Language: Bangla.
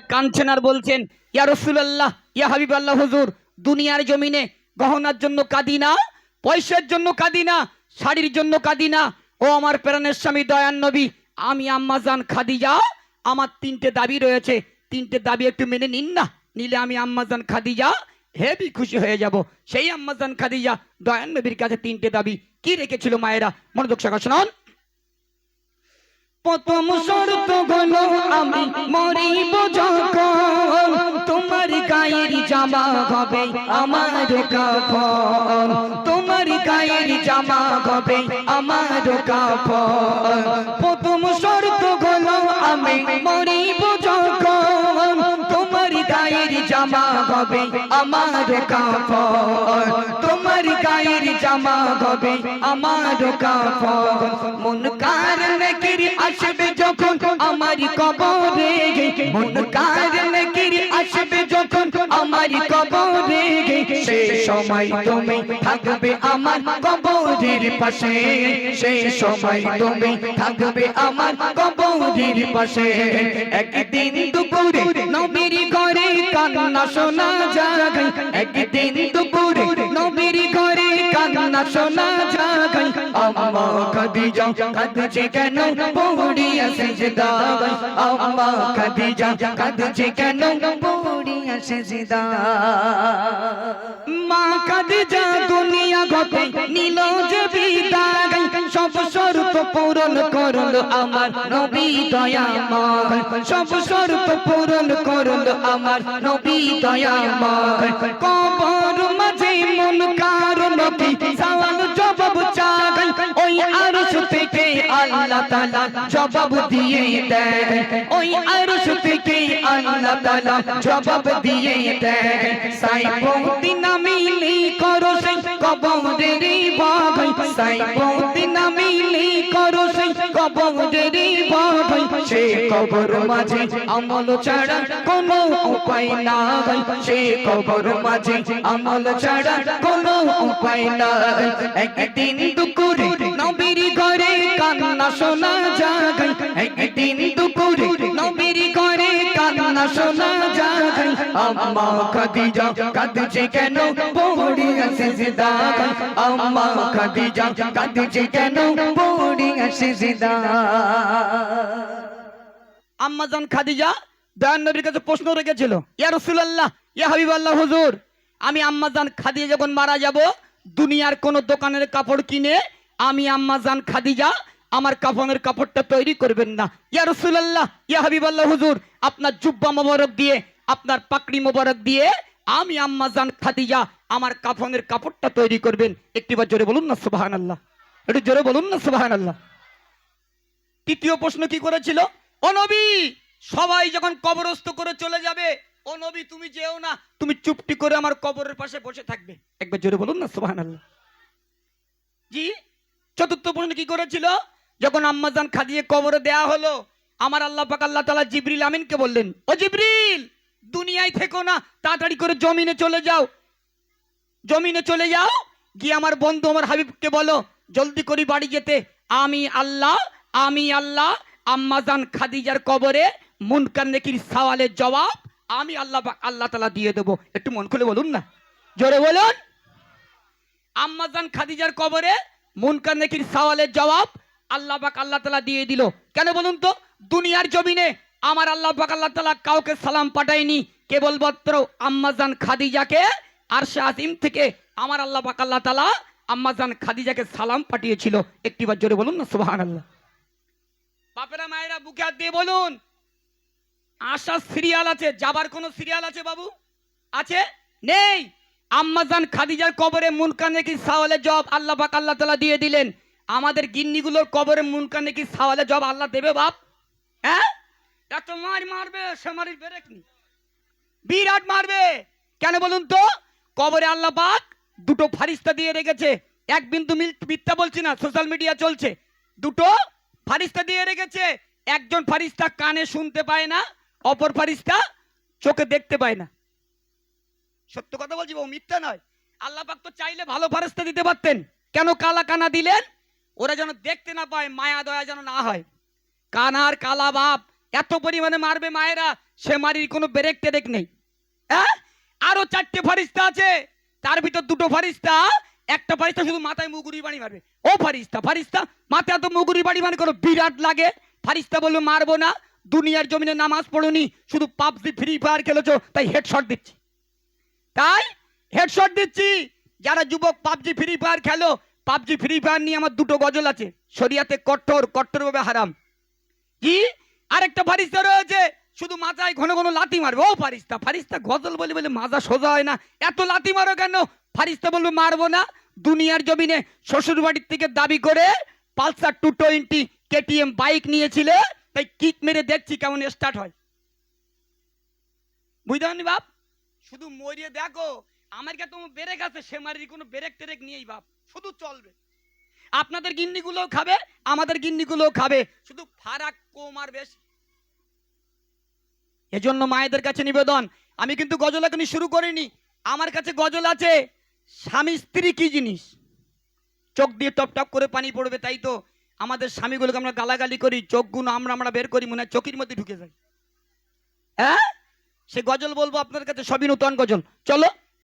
কাঁদছেন আর বলছেন, ইয়া রসুল্লাহ ইয়া হাবিব আল্লাহ হুজুর, দুনিয়ার জমিনে গহনার জন্য কাঁদি না, পয়সার জন্য কাঁদি না, শাড়ির জন্য কাঁদি না। ও আমার প্রাণের স্বামী দয়ান নবী, আমি আম্মাজান খাদিজা, আমার তিনটে দাবি রয়েছে। তিনটে দাবি একটু মেনে নিন না, নিলে আমি আম্মাজান খাদিজা হেবি খুশি হয়ে যাব। সেই আম্মাজান খাদিজা দয়ান নবীর কাছে তিনটে দাবি। কি রেখেছিল মায়েরা? মনোযোগ সকাল শোনান। প্রথম শর্ত হলো আমি মরিব যখন। তোমার গায়ের জামা হবে আমার কাপড়। তোমার গায়ের জামা হবে আমার কাপড়। প্রথম শর্ত হলো আমি মরিব জামা হবে আমার কাপড়। তোমার গায়ের জামা হবে আমার কাপড়। মন কার নাকির আসবে যখন আমার কবরে। মন কার নাকির আসবে যখন আমার কবরে সে সময় তুমি থাকবে আমার কবরের পাশে। সে সময় তুমি থাকবে আমার কবরের পাশে। একদিন দুপুরে নবীর ঘরে কান্না শোনা যায়। একদিন দুপুরে নবীর ঘরে কান্না শোনা যায়। আম্মা খাদিজা কাঁদছে কেন? পড়িয়া সেজদায় আম্মা খাদিজা কাঁদছে কেন? পড়িয়া সেজদায় মা খাদিজা, দুনিয়া গতে নিল যে বিদায়। সব শর্ত পূরণ করল আমার নবী দয়াময়। সব শর্ত পূরণ করল আমার নবী দয়াময়। কবর মাঝে মন কারণ সওয়াল থেকে আল্লাহ তাআলা জবাব দিয়ে দেয় ওই আরশ থেকে আল্লাহ তাআলা জবাব দিয়ে দেয় সাই নামিলি করো সেই কবরের বাগাই সাই পৌতি নামিলি করো সেই বাগাই সে কবর মাঝে আমল ছাড়া কোনো উপায় নাই সে কবর মাঝে আমল ছাড়া উপায় একদিন দুপুরে শোনা যায় একদিন দুপুরে ঘরে কান্না যায় আম্মা খাদিজা কাঁদছে কেন? পড়িয়া সেজদায় আম্মা খাদিজা কাঁদছে কেন? পড়িয়া সেজদায় আম্মাজান খাদিজা দয়ান নবীর কাছে প্রশ্ন রেখেছিল, ইয়া রাসূলুল্লাহ, ইয়া হুজুর, আমি আম্মাজান খাদিজা যখন মারা যাব, দুনিয়ার কোন দোকানের কাপড় কিনে আমি আম্মাজান খাদিজা আমার কাফনের কাপড়টা তৈরি করবেন না। ইয়া রাসূলুল্লাহ, ইয়া হাবিবাল্লাহ, হুজুর, আপনার জুব্বা মোবারক দিয়ে, আপনার পাকড়ি মোবারক দিয়ে আমি আম্মাজান খাদিজা আমার কাফনের কাপড়টা তৈরি করবেন। একটিবার জোরে বলুন না, সুবহানাল্লাহ। একটু জোরে বলুন না, সুবহানাল্লাহ। তৃতীয় প্রশ্ন কি করেছিল? ও নবী, সবাই যখন কবরস্থ করে চলে যাবে, ও নবী, তুমি যেও না, তুমি চুপটি করে আমার কবরের পাশে বসে থাকবে। একবার জোরে বলুন না, সুবহানাল্লাহ। জি, চতুর্থ প্রশ্ন কি করেছিল? যখন আম্মাজান খাদিয়ে কবরে দেয়া হলো, আমার আল্লাহ পাক আল্লাহ তাআলা জিবরিল আমিনকে বললেন, ও জিবরিল, দুনিয়ায় থেকো না, তাড়াতাড়ি করে জমিনে চলে যাও। জমিনে চলে যাও, গিয়ে আমার বন্ধু আমার হাবিবকে বলো, জলদি করি বাড়ি যেতে। আমি আল্লাহ আমি আল্লাহ আম্মাজান খাদিজার কবরে মুনকার নেকির সওয়ালের জবাব আমি আল্লাহ আল্লাহ তালা দিয়ে দেবো। একটু মন খুলে বলুন না। জোরে বলুন। আম্মাজান খাদিজার কবরে মুনকার নেকির সওয়ালের জবাব আল্লাহ পাক আল্লাহ তালা দিয়ে দিল। কেন বলুন তো? দুনিয়ার জমিনে আমার আল্লাহ পাক আল্লাহ তালা কাউকে সালাম পাঠায়নি। কেবলমাত্র আম্মাজান খাদিজাকে আর আসিম থেকে আমার আল্লাহ পাক আল্লাহ তালা আম্মাজান খাদিজাকে সালাম পাঠিয়েছিল। একটিবার জোরে বলুন না সুবাহান আল্লাহ বাপেরা, মায়েরা, বুকে হাত দিয়ে বলুন। আশা সিরিয়াল আছে, যাবার কোনো সিরিয়াল আছে বাবু? আছে? নেই। আম্মাজান খাদিজার কবরে মুনকানে কি সাওয়ালে জব আল্লাহ পাক আল্লাহ তালা দিয়ে দিলেন। আমাদের গিন্নিগুলোর কবরে মুনকানে কি সাওয়ালে জব আল্লাহ দেবে বাপ? হ্যাঁ? এত মার মারবে, সে মারি বেরেকনি বিরাট মারবে। কেন বলুন তো? কবরে আল্লাহ পাক দুটো ফারিস্তা দিয়ে রেখেছে। এক বিন্দু মিথ্যা বলছি না, সোশ্যাল মিডিয়া চলছে। দুটো ফারিস্তা দিয়ে রেখেছে। একজন ফারিস্তা কানে শুনতে পায় না, অপর ফারিস্তা চোখে দেখতে পায় না। সত্য কথা বলছি বাবু মিথ্যা নয়। আল্লাহ পাক তো চাইলে ভালো ফারিস্তা দিতে পারতেন। কেন কালা কানা দিলেন? ওরা যেন দেখতে না পায়, মায়া দয়া যেন না হয়। কানার কালা বাপ, এত পরিমাণে মারবে মায়েরা, সে মারির কোনো ব্রেক টেরেক নেই। আরও চারটে ফারিস্তা আছে, তার ভিতর দুটো ফারিস্তা, একটা ফারিস্তা শুধু মাথায় মুগুরি বাড়ি মারবে। ও ফারিস্তা ফারিস্তা, মাথায় তো মুগুরি বাড়ি মানে কোনো বিরাট লাগে। ফারিস্তা বলবে মারবো না, দুনিয়ার জমিনে নামাজ পড়ুনি, শুধু পাবজি, ফ্রি ফায়ার খেলেছো, তাই হেডশট দিচ্ছি। তাই হেডশট দিচ্ছি, যারা যুবক পাবজি, ফ্রি ফায়ার খেলো পাবজি, ফ্রি ফায়ার নিয়ে আমার দুটো গজল আছে। শরিয়াতে কট্টর কঠোরভাবে হারাম। কি? আরেকটা ফারিস্তা রয়েছে। শুধু মাজায় ঘন ঘন লাথি মারবে। ও ফারিস্তা ফারিস্তা গজল বলে বলে মাজা সোজা হয় না। এত লাথি মারো কেন? ফারিস্তা বলবে, মারবো না। দুনিয়ার জমিনে শ্বশুর বাড়ির থেকে দাবি করে Pulsar two twenty KTM bike নিয়েছিলে। তাই কিক মেরে দেখছি কেমন স্টার্ট হয়। বুঝতে পারনি বাপ? শুধু মরিয়ে দেখো। আমার কাছে তোমার ব্রেক আছে, সে মারির কোনো ব্রেক টেরেক নিয়েই বাপ। শুধু চলবে। আপনাদের গিন্নিগুলোও খাবে, আমাদের গিন্নিগুলোও খাবে। শুধু ফারাক কম আর বেশি এজন্য মায়েদের কাছে নিবেদন, আমি কিন্তু গজল এখনই শুরু করিনি। আমার কাছে গজল আছে, স্বামী স্ত্রী কি জিনিস? চোখ দিয়ে টপ টপ করে পানি পড়বে, তাই তো। আমাদের স্বামীগুলোকে আমরা গালাগালি করি, চোখগুলো আমরা আমরা বের করি, মনে হয় চোখের মধ্যে ঢুকে যায়। হ্যাঁ? সে গজল বলব আপনার কাছে, সবই নূতন গজল। চলো।